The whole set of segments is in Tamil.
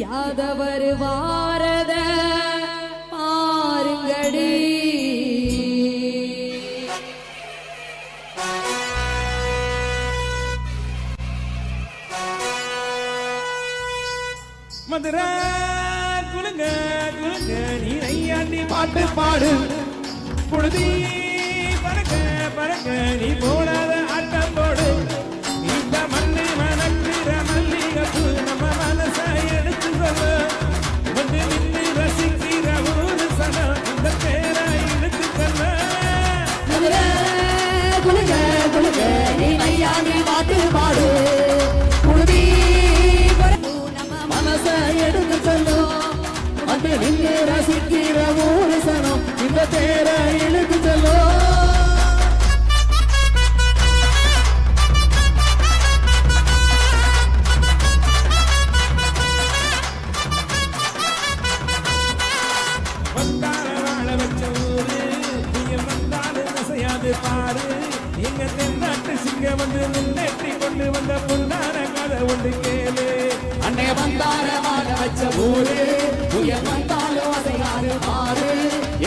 யாதவர் வாரத பாருங்கடி. மதுர குலுங்க குலுங்க நீ நையாண்டி பாட்டு பாடு. பொழுதி பறக்க பறக்க நீ போடாத நீ ஐயா நீ பாட்டு மனச எடுத்து சொல்லும். வந்து நின்று ரசிக்கிற ஊரு சனம் இந்த இழுத்து சொல்லும். பாரு. வந்து முன்னேற்றி கொண்டு வந்த பொன்னான கதை ஒன்று கேளு. அன்னை வந்தார வாழ வச்ச ஊரு உயர் வந்தாலும் அசையாறு மாறு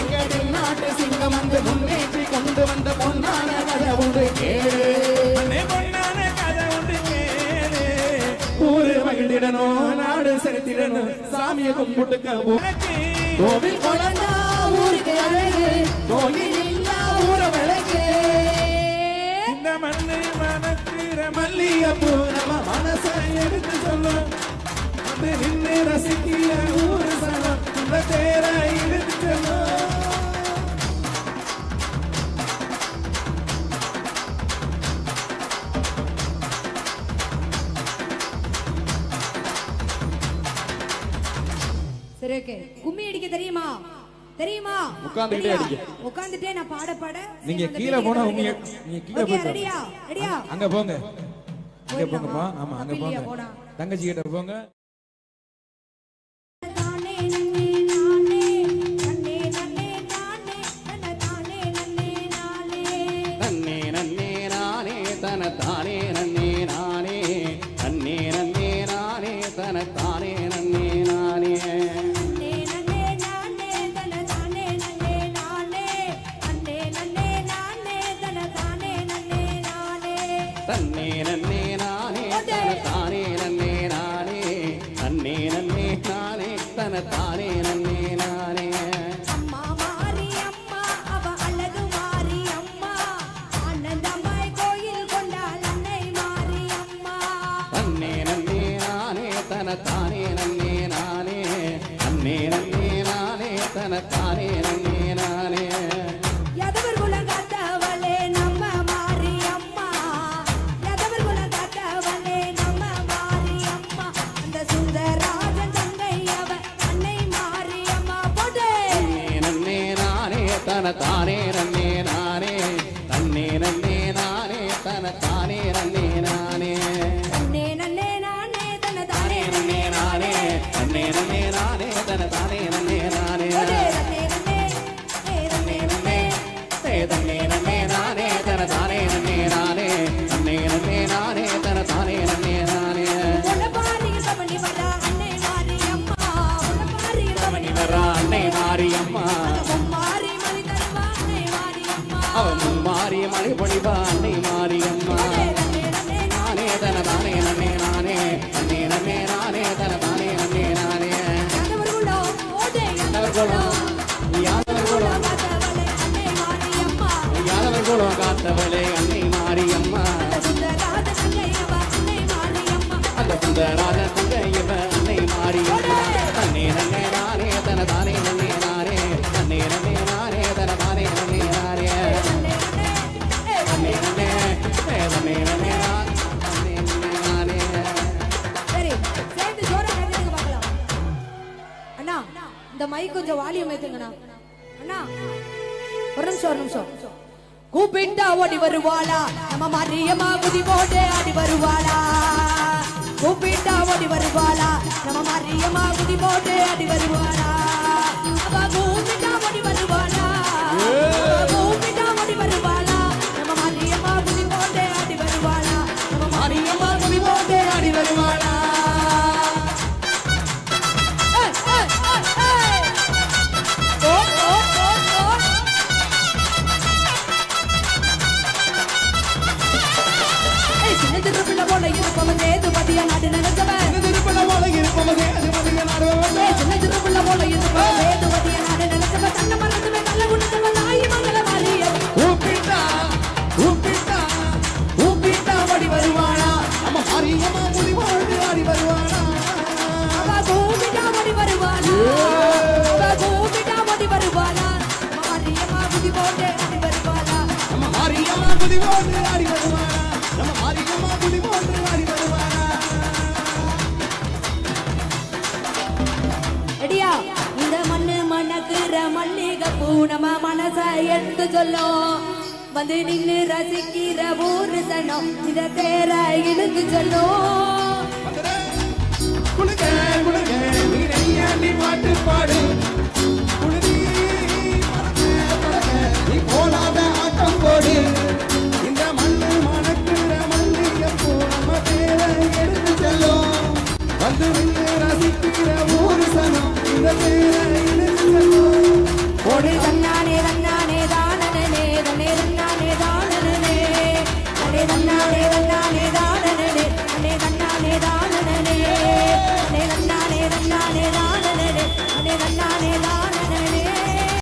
எங்க நாட்டு சிங்கம் வந்து முன்னேற்றி கொண்டு வந்த பொன்னான கதை ஒன்று கேளு. அன்னை பொன்னான கதை ஒன்று கேளு. ஊரு மகிழ்ந்திடணும் நாடு செலுத்திடணும் சாமியை கும்பிட்டுக்க கோவில் குழந்தா ஊருக்கு அழகு. கோயில் இந்த மண்ணு மனத்திர எடுத்து சொல்லும் வந்து நின்று ஊரு சொல்லும் சரி ஓகே கும்மி அடிக்க தெரியுமா? தெரியுமா? அடிக்க. உட்கார்ந்துட்டே நான் பாட பாட நீங்க கீழே போனா உங்க? நீங்க கீழே போய் ரெடியா? ரெடியா? அங்க போங்க. அங்க போங்கப்பா ஆமா அங்க போங்க. தங்கச்சி கிட்ட போங்க. தானே நன்னே நானே நன்னே நன்னே நானே. நன்ன தன்னே நன்னே நானே தன தானே நன்னே நானே. நன்னே நன்னே நானே தன தானே நன்னே நானே. தன தானே நன்னே நானே. தன்னே நன்னே நானே தன தானே நன்னே நானே நன்னே நன்னே நானே தன தானே நன்னே நானே நன்னே நன்னே நானே. தன தானே நன்னே நானே தன்னே நன்னே நானே தன தானே நன்னே நானே நன்னே நன்னே நானே. தன தானே நன்னே நானே அன்னை மாரியம்மா. குலம் அன்னை மாரியம்மா. அந்த சுந்தராஜ தங்கையவ அன்னை மாரியம்மா. நன்னே நன்னே நானே தன தானே நன்னே நானே. நன்னே நன்னே நானே தன தானே நன்னே நானே. நன்னே நன்னே ஏ நன்னே இந்த மைக் கொஞ்சம் வால்யூம் ஏத்துங்கண்ணா. அண்ணா ஒரு நிமிஷம் ஒரு நிமிஷம். கூப்பிண்டா ஓடி வருவாளா? நம்ம மரியமா குதி போட்டு ஆடி வருவாளா? கூப்பிண்டா ஓடி வருவாளா? நம்ம மரியமா குதி போட்டு ஆடி வருவாளா? அவ கூப்பிட்டா ஓடி வருவாளா? அவ கூப்பிட்டா ஓடி வருவாளா? நம்ம மரியமா குதி போட்டு ஆடி வருவாளா? நம்ம மரியமா நம்ம மனச எடுத்து சொல்லும் வந்து நின்று ரசிக்கிற ஊர் சனம் இத பேர இழுத்து சொல்லும்